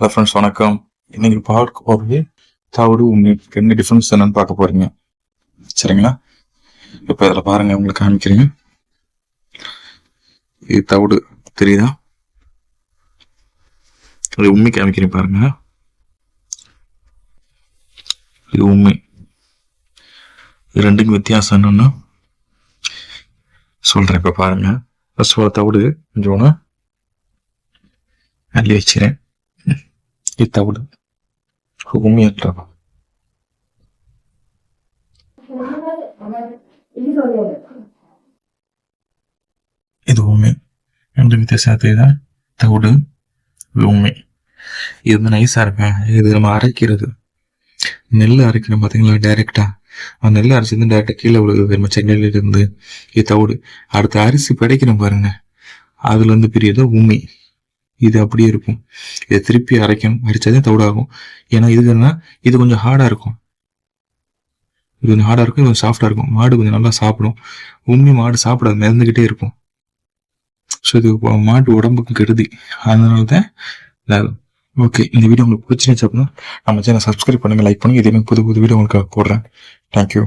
Hello friends வணக்கம். இன்னைக்கு பார்க்க போகிறது தவிடு உங்களுக்கு என்ன டிஃப்ரென்ஸ் என்னன்னு பார்க்க போறீங்க. சரிங்களா? இப்போ இதில் பாருங்க உங்களுக்கு காமிக்கிறீங்க இது தவிடு தெரியுதா? இது உண்மை காமிக்கிறீங்க பாருங்க. இது உண்மை. இது ரெண்டுக்கும் வித்தியாசம் என்னன்னா சொல்றேன் இப்போ பாருங்க. ஃபர்ஸ்ட் ஒரு தவிடு கொஞ்சம் அள்ளி வச்சுறேன் இது தவிடு உண்மையாக இது உண்மை ரெண்டு வித்தியாசம் தெரியுதா தவிடு உண்மை இது வந்து நைஸாக இருக்கேன் இது நம்ம அரைக்கிறது நெல் அரைக்கிறோம் பார்த்தீங்களா டைரெக்டாக அந்த நெல் அரைச்சி டேரெக்டாக கீழே விழுகுது நம்ம சென்னையில இருந்து இது தவிடு அடுத்த அரிசி பிடைக்கிறோம் பாருங்க அதுல இருந்து பிரியதோ உண்மை இது அப்படியே இருக்கும். இதை திருப்பி அரைக்கணும். அரைச்சாதான் தவிடாகும். ஏன்னா இதுன்னா இது கொஞ்சம் ஹார்டாக இருக்கும். இது கொஞ்சம் ஹார்டாக இருக்கும். இது கொஞ்சம் சாஃப்டாக இருக்கும். மாடு கொஞ்சம் நல்லா சாப்பிடும். உண்மை மாடு சாப்பிடாது. மிதந்துக்கிட்டே இருக்கும். ஸோ இது மாட்டு உடம்புக்கு கெடுதி. அதனால தான் ஓகே இந்த வீடியோ உங்களுக்கு பிடிச்சிருந்துச்சு அப்படின்னா நம்ம சேனல் சப்ஸ்கிரைப் பண்ணுங்கள் லைக் பண்ணுங்கள் இதேமாதிரி புது புது வீடியோ உங்களுக்கு போடுறேன். தேங்க்யூ